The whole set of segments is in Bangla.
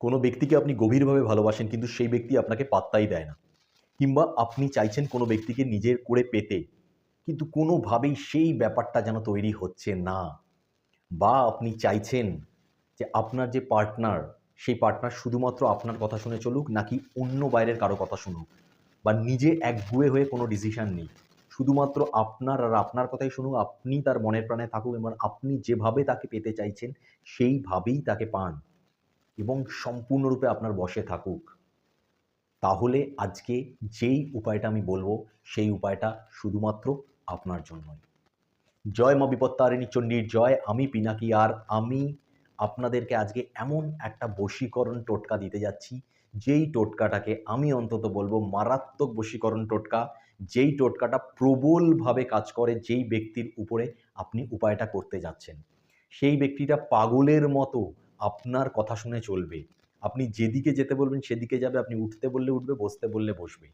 কোনো ব্যক্তিকে আপনি গভীরভাবে ভালোবাসেন, কিন্তু সেই ব্যক্তি আপনাকে পাত্তাই দেয় না। কিংবা আপনি চাইছেন কোনো ব্যক্তিকে নিজের করে পেতে, কিন্তু কোনোভাবেই সেই ব্যাপারটা যেন তৈরি হচ্ছে না। বা আপনি চাইছেন যে আপনার যে পার্টনার, সেই পার্টনার শুধুমাত্র আপনার কথা শুনে চলুক, নাকি অন্য বাইরের কারও কথা শুনুক? বা নিজে একগুয়ে হয়ে কোনো ডিসিশন নেই শুধুমাত্র আপনার আর আপনার কথাই শুনুক, আপনি তার মনের প্রাণে থাকুক, এবং আপনি যেভাবে তাকে পেতে চাইছেন, সেইভাবেই তাকে পান। এবং সম্পূর্ণরূপে আপনার বশে থাকুক। তাহলে আজকে যেই উপায়টা আমি বলব, সেই উপায়টা শুধুমাত্র আপনার জন্যই। জয় মা বিপত্তারিণী চণ্ডীর জয়, আমি পিনাকি আর আমি আপনাদেরকে আজকে এমন একটা বশীকরণ টোটকা দিতে যাচ্ছি, যেই টোটকাটাকে আমি অন্তত বলব মারাত্মক বশীকরণ টোটকা, যেই টোটকাটা প্রবলভাবে কাজ করে যেই ব্যক্তির উপরে আপনি উপায়টা করতে যাচ্ছেন। সেই ব্যক্তিটা পাগলের মতো আপনার কথা শুনে চলবে। আপনি যেদিকে যেতে বলবেন, সেদিকে যাবে। আপনি উঠতে বললে উঠবে, বসতে বললে বসবে।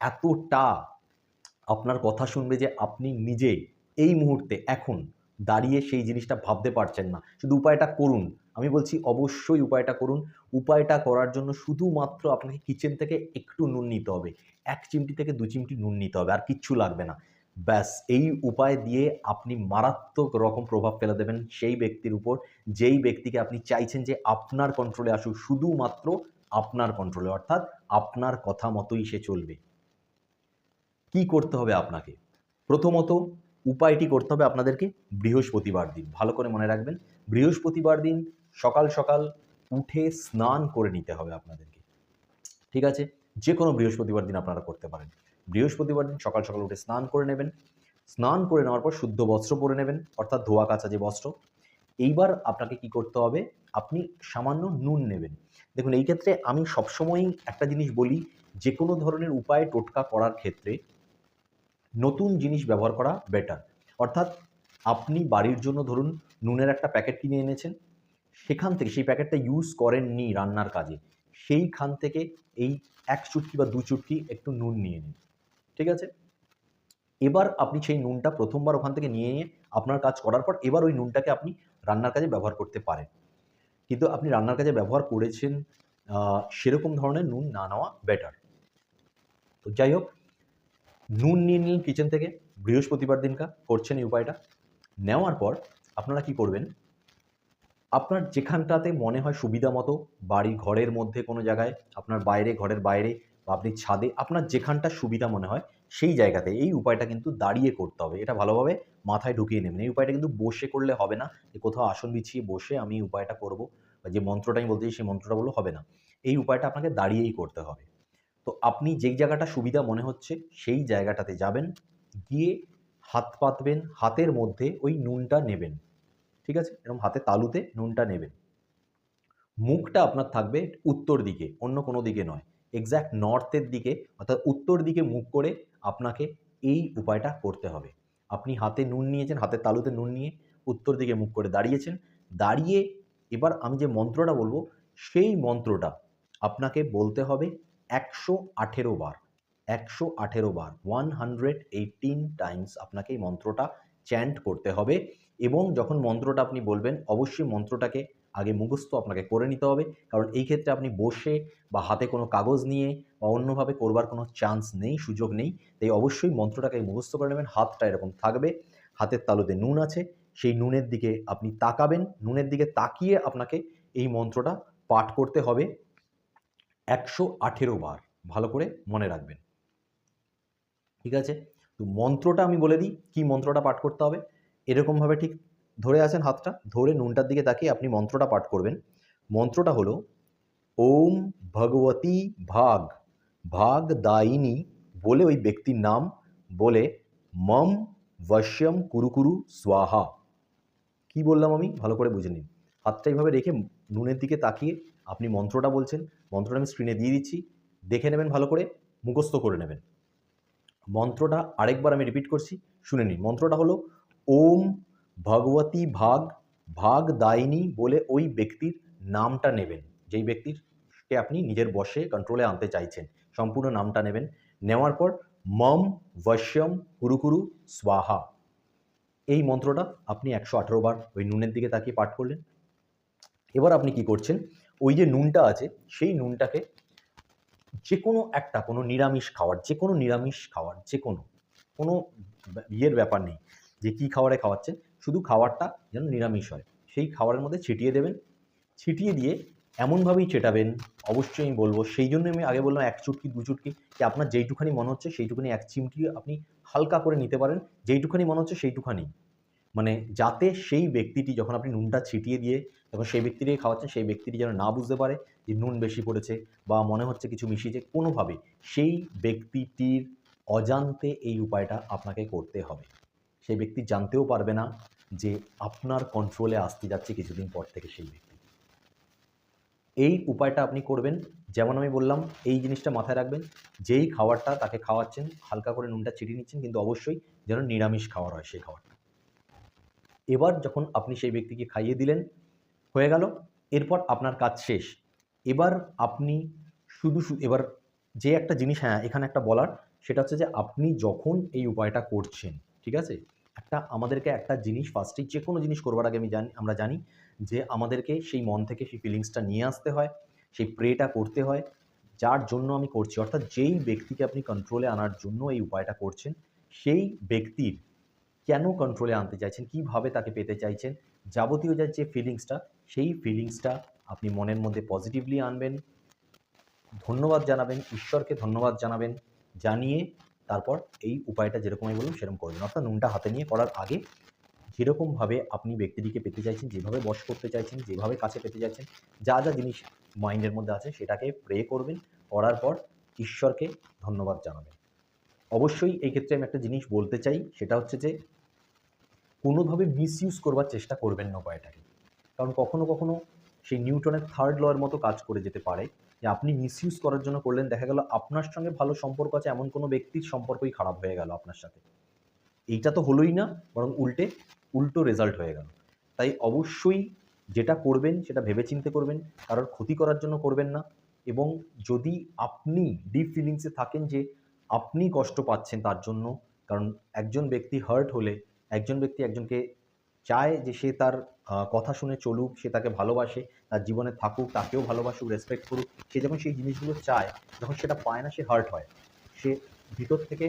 এতটা আপনার কথা শুনবে যে আপনি নিজে এই মুহূর্তে, এখন দাঁড়িয়ে সেই জিনিসটা ভাবতে পারছেন না। শুধু উপায়টা করুন। আমি বলছি অবশ্যই উপায়টা করুন। উপায়টা করার জন্য শুধুমাত্র আপনাকে কিচেন থেকে একটু নুন নিতে হবে। এক চিমটি থেকে দু চিমটি নুন নিতে হবে। আর কিচ্ছু লাগবে না। ব্যাস, এই উপায় দিয়ে আপনি মারাত্মক রকম প্রভাব ফেলে দেবেন সেই ব্যক্তির উপর, যেই ব্যক্তিকে আপনি চাইছেন যে আপনার কন্ট্রোলে আসুক, শুধুমাত্র আপনার কন্ট্রোলে অর্থাৎ আপনার কথা মতোই সে চলবে। কি করতে হবে আপনাকে? প্রথমত উপায়টি করতে হবে আপনাদেরকে বৃহস্পতিবার দিন, ভালো করে মনে রাখবেন, বৃহস্পতিবার দিন সকাল সকাল উঠে স্নান করে নিতে হবে আপনাদেরকে। ঠিক আছে? যে কোনো বৃহস্পতিবার দিন আপনারা করতে পারেন। বৃহস্পতিবার দিন সকাল সকাল উঠে স্নান করে নেবেন। স্নান করে নেওয়ার পর শুদ্ধ বস্ত্র পরে নেবেন, অর্থাৎ ধোয়া কাচা যে বস্ত্র। এইবার আপনাকে কি করতে হবে, আপনি সামান্য নুন নেবেন। দেখুন, এই ক্ষেত্রে আমি সবসময়ই একটা জিনিস বলি যে কোনো ধরনের উপায় টোটকা করার ক্ষেত্রে নতুন জিনিস ব্যবহার করা বেটার অর্থাৎ আপনি বাড়ির জন্য ধরুন নুনের একটা প্যাকেট কিনে এনেছেন, সেখান থেকে, সেই প্যাকেটটা ইউজ করেননি রান্নার কাজে, সেইখান থেকে এই এক চুটকি বা দু চুটকি একটু নুন নিয়ে নিন। ঠিক আছে? এবার আপনি সেই নুনটা প্রথমবার ওখান থেকে নিয়ে নিয়ে আপনার কাজ করার পর এবার ওই নুনটাকে আপনি রান্নার কাজে ব্যবহার করতে পারেন। কিন্তু আপনি রান্নার কাজে ব্যবহার করেছেন সেরকম ধরনের নুন না নেওয়া বেটার তো যাই হোক, নুন নিয়ে নিন কিচেন থেকে, বৃহস্পতিবার দিনকা, করছেন এই উপায়টা। নেওয়ার পর আপনারা কি করবেন, আপনার যেখানটাতে মনে হয় সুবিধা মতো, বাড়ি ঘরের মধ্যে কোনো জায়গায়, আপনার বাইরে, ঘরের বাইরে বা আপনি ছাদে আপনার যেখানটা সুবিধা মনে হয়, সেই জায়গাতে এই উপায়টা কিন্তু দাঁড়িয়ে করতে হবে। এটা ভালোভাবে মাথায় ঢুকিয়ে নেবেন। এই উপায়টা কিন্তু বসে করলে হবে না যে কোথাও আসন বিছিয়ে বসে আমি উপায়টা করব বা যে মন্ত্রটা আমি বলতে চাই সেই মন্ত্রটা বলব হবে না। এই উপায়টা আপনাকে দাঁড়িয়েই করতে হবে। তো আপনি যেই জায়গাটা সুবিধা মনে হচ্ছে সেই জায়গাটাতে যাবেন, গিয়ে হাত পাতবেন, হাতের মধ্যে ওই নুনটা নেবেন। ঠিক আছে? এরকম হাতে তালুতে নুনটা নেবেন। মুখটা আপনার থাকবে উত্তর দিকে, অন্য কোনো দিকে নয়। এক্স্যাক্ট নর্থের দিকে, অর্থাৎ উত্তর দিকে মুখ করে আপনাকে এই উপায়টা করতে হবে। আপনি হাতে নুন নিয়েছেন হাতের তালুতে নুন নিয়ে উত্তর দিকে মুখ করে দাঁড়িয়েছেন। দাঁড়িয়ে এবার আমি যে মন্ত্রটা বলব, সেই মন্ত্রটা আপনাকে বলতে হবে একশো আঠেরো বার। একশো আঠেরো বার ওয়ান হান্ড্রেড এইটিন টাইমস আপনাকে এই মন্ত্রটা চ্যান্ট করতে হবে। এবং যখন মন্ত্রটা আপনি বলবেন, অবশ্যই মন্ত্রটাকে আগে মুখস্থ আপনাকে করে নিতে হবে। কারণ এই ক্ষেত্রে আপনি বসে বা হাতে কোনো কাগজ নিয়ে বা অন্যভাবে করবার কোনো চান্স নেই, সুযোগ নেই। তাই অবশ্যই মন্ত্রটাকে মুখস্থ করে নেবেন। হাতটা এরকম থাকবে। হাতের তালুতে নুন আছে। সেই নুনের দিকে আপনি তাকাবেন। নুনের দিকে তাকিয়ে আপনাকে এই মন্ত্রটা পাঠ করতে হবে। একশো আঠেরো বার। ভালো করে মনে রাখবেন। ঠিক আছে? তো মন্ত্রটা আমি বলে দিই। কি মন্ত্রটা পাঠ করতে হবে? এরকমভাবে ঠিক ধরে আছেন হাতটা, ধরে নুনটার দিকে তাকিয়ে আপনি মন্ত্রটা পাঠ করবেন। মন্ত্রটা হলো, ওম ভগবতী ভাগ ভাগ দায়িনী বলে ওই ব্যক্তির নাম বলে, মম বশ্যম কুরুকুরু স্বাহা কি বললাম আমি? ভালো করে বুঝে নিন। হাতটা এইভাবে রেখে নুনের দিকে তাকিয়ে আপনি মন্ত্রটা বলছেন। মন্ত্রটা আমি স্ক্রিনে দিয়ে দিচ্ছি। দেখে নেবেন ভালো করে, মুখস্থ করে নেবেন। মন্ত্রটা আরেকবার আমি রিপিট করছি। শুনে নিন। মন্ত্রটা হলো, ওম ভগবতী ভাগ ভাগ দায়িনী বলে ওই ব্যক্তির নামটা নেবেন। যেই ব্যক্তির কে আপনি নিজের বসে কন্ট্রোলে আনতে চাইছেন, সম্পূর্ণ নামটা নেবেন। নেওয়ার পর, মম বশ্যম কুরুকুরু স্বাহা। এই মন্ত্রটা আপনি একশো আঠেরো বার ওই নুনের দিকে তাকিয়ে পাঠ করলেন। এবার আপনি কি করছেন? ওই যে নুনটা আছে, সেই নুনটাকে যে কোনো একটা, কোনো নিরামিষ খাওয়ার যে কোনো নিরামিষ খাওয়ার যে কোনো কোনো ইয়ের ব্যাপার নেই। যে কী খাবারে খাওয়াচ্ছেন? শুধু খাবারটা যেন নিরামিষ হয়। সেই খাবারের মধ্যে ছিটিয়ে দেবেন। ছিটিয়ে দিয়ে এমনভাবেই চেটাবেন। অবশ্যই আমি বলব, সেই জন্য আমি আগে বললাম এক চুটকি, দু চুটকি, যে আপনার যেইটুখানি মনে হচ্ছে সেইটুখানি এক চিমটি আপনি হালকা করে নিতে পারেন। যেইটুখানি মনে হচ্ছে সেইটুখানি। মানে যাতে সেই ব্যক্তিটি যখন আপনি নুনটা ছিটিয়ে দিয়ে যখন সেই ব্যক্তিটিকে খাওয়াচ্ছেন, সেই ব্যক্তিটি যেন না বুঝতে পারে যে নুন বেশি পড়েছে বা মনে হচ্ছে কিছু মিশিয়েছে, কোনোভাবে সেই ব্যক্তিটির অজান্তে এই উপায়টা আপনাকে করতে হবে। সেই ব্যক্তি জানতেও পারবে না যে আপনার কন্ট্রোলে আসতে যাচ্ছে কিছুদিন পর থেকে সেই ব্যক্তি। এই উপায়টা আপনি করবেন, যেমন আমি বললাম, এই জিনিসটা মাথায় রাখবেন, যেই খাবারটা তাকে খাওয়াচ্ছেন, হালকা করে নুনটা ছিটিয়ে নিচ্ছেন, কিন্তু অবশ্যই যেন নিরামিষ খাওয়ার হয় সেই খাবারটা। এবার যখন আপনি সেই ব্যক্তিকে খাইয়ে দিলেন, হয়ে গেল, এরপর আপনার কাজ শেষ। এবার আপনি শুধু এবার যে একটা জিনিস হ্যাঁ এখানে একটা বলার, সেটা হচ্ছে যে আপনি যখন এই উপায়টা করছেন ঠিক আছে? একটা আমাদেরকে একটা জিনিস ফার্স্টেই যে কোনো জিনিস করবার আগে আমি জানি, আমরা জানি যে আমাদেরকে সেই মন থেকে সেই ফিলিংসটা নিয়ে আসতে হয়, সেই প্রেটা করতে হয়, যার জন্য আমি করছি। অর্থাৎ যেই ব্যক্তিকে আপনি কন্ট্রোলে আনার জন্য এই উপায়টা করছেন, সেই ব্যক্তির কেন কন্ট্রোলে আনতে চাইছেন, কীভাবে তাকে পেতে চাইছেন, যাবতীয় যার যে ফিলিংসটা সেই ফিলিংসটা আপনি মনের মধ্যে পজিটিভলি আনবেন। ধন্যবাদ জানাবেন, ঈশ্বরকে ধন্যবাদ জানাবেন, জানিয়ে তারপর এই উপায়টা যেরকম আমি বললাম সেরকম করবেন অর্থাৎ নুনটা হাতে নিয়ে করার আগে যেরকমভাবে আপনি ব্যক্তিটিকে পেতে চাইছেন, যেভাবে বশ করতে চাইছেন, যেভাবে কাছে পেতে চাইছেন, যা যা জিনিস মাইন্ডের মধ্যে আছে সেটাকে প্রে করবেন, করার পর ঈশ্বরকে ধন্যবাদ জানাবেন। অবশ্যই এই ক্ষেত্রে আমি একটা জিনিস বলতে চাই, সেটা হচ্ছে যে কোনোভাবে মিসইউজ করবার চেষ্টা করবেন না উপায়টাকে। কারণ কখনো কখনো সেই নিউটনের থার্ড লয়ের মতো কাজ করে যেতে পারে। যে আপনি মিসইউজ করার জন্য করলেন, দেখা গেল আপনার সঙ্গে ভালো সম্পর্ক আছে, এমন কোনো ব্যক্তির সম্পর্কই খারাপ হয়ে গেল আপনার সাথে। এইটা তো হলোই না, বরং উল্টে, উল্টো রেজাল্ট হয়ে গেল। তাই অবশ্যই যেটা করবেন, সেটা ভেবেচিন্তে করবেন, কারোর ক্ষতি করার জন্য করবেন না। এবং যদি আপনি ডিপ ফিলিংসে থাকেন যে আপনি কষ্ট পাচ্ছেন তার জন্য, কারণ একজন ব্যক্তি হার্ট হলে, একজন ব্যক্তি একজনকে চায় যে সে তার কথা শুনে চলুক, সে তাকে ভালোবাসে, তার জীবনে থাকুক, তাকেও ভালোবাসুক রেসপেক্ট করুক, সে যখন সেই জিনিসগুলো চায়, যখন সেটা পায় না, সে হার্ট হয়। সে ভিতর থেকে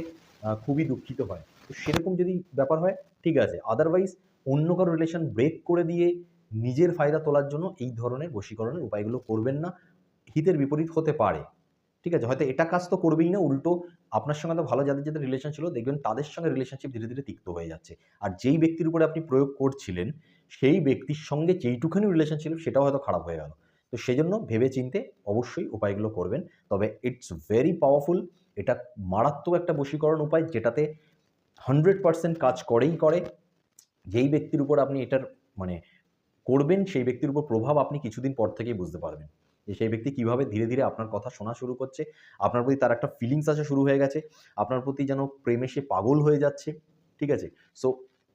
খুবই দুঃখিত হয়। তো সেরকম যদি ব্যাপার হয়, ঠিক আছে। আদারওয়াইজ অন্য কারও রিলেশন ব্রেক করে দিয়ে নিজের ফায়দা তোলার জন্য এই ধরনের বশীকরণের উপায়গুলো করবেন না। হিতের বিপরীত হতে পারে। ঠিক আছে? হয়তো এটা কাজ তো করবেই না, উল্টো আপনার সঙ্গে তো ভালো যাদের যাদের রিলেশন ছিল, দেখবেন তাদের সঙ্গে রিলেশনশিপ ধীরে ধীরে তিক্ত হয়ে যাচ্ছে। আর যেই ব্যক্তির উপরে আপনি প্রয়োগ করছিলেন সেই ব্যক্তির সঙ্গে যেইটুখানি রিলেশন ছিল সেটাও হয়তো খারাপ হয়ে গেল। তো সেই জন্য ভেবে চিনতে অবশ্যই উপায়গুলো করবেন। তবে ইটস ভেরি পাওয়ারফুল এটা মারাত্মক একটা বশীকরণ উপায় যেটাতে হান্ড্রেড পার্সেন্ট কাজ করেই করে। যেই ব্যক্তির উপর আপনি এটার মানে করবেন, সেই ব্যক্তির উপর প্রভাব আপনি কিছুদিন পর থেকেই বুঝতে পারবেন। যে সেই ব্যক্তি কীভাবে ধীরে ধীরে আপনার কথা শোনা শুরু করছে, আপনার প্রতি তার একটা ফিলিংস আসা শুরু হয়ে গেছে, আপনার প্রতি যেন প্রেমে সে পাগল হয়ে যাচ্ছে, ঠিক আছে? সো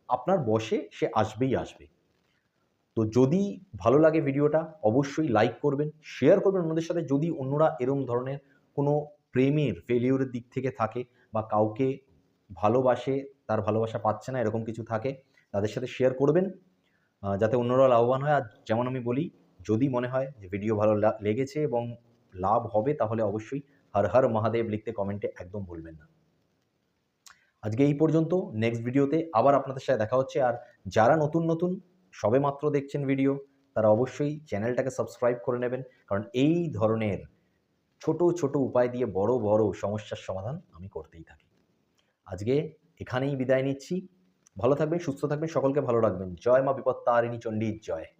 আপনার বসে সে আসবেই আসবে। তো যদি ভালো লাগে ভিডিওটা, অবশ্যই লাইক করবেন শেয়ার করবেন অন্যদের সাথে। যদি অন্যরা এরম ধরনের কোনো প্রেমের ফেলিওরের দিক থেকে থাকে বা কাউকে ভালোবাসে, তার ভালোবাসা পাচ্ছে না, এরকম কিছু থাকে, তাদের সাথে শেয়ার করবেন যাতে অন্যরা লাভবান হয়। আর যেমন আমি বলি, যদি মনে হয় যে ভিডিও ভালো লেগেছে এবং লাভ হবে, তাহলে অবশ্যই হর হর মহাদেব লিখতে কমেন্টে একদম ভুলবেন না। আজকে এই পর্যন্ত নেক্সট ভিডিওতে আবার আপনাদের সাথে দেখা হচ্ছে। আর যারা নতুন নতুন সবে মাত্র দেখছেন ভিডিও তারা অবশ্যই চ্যানেলটাকে সাবস্ক্রাইব করে নেবেন। কারণ এই ধরনের ছোট ছোট উপায় দিয়ে বড় বড় সমস্যার সমাধান আমি করতেই থাকি। আজকে এখানেই বিদায় নিচ্ছি। ভালো থাকবেন, সুস্থ থাকবেন, সকলকে ভালো রাখবেন। জয় মা বিপত্তা বিপত্তারিণী চণ্ডীর জয়।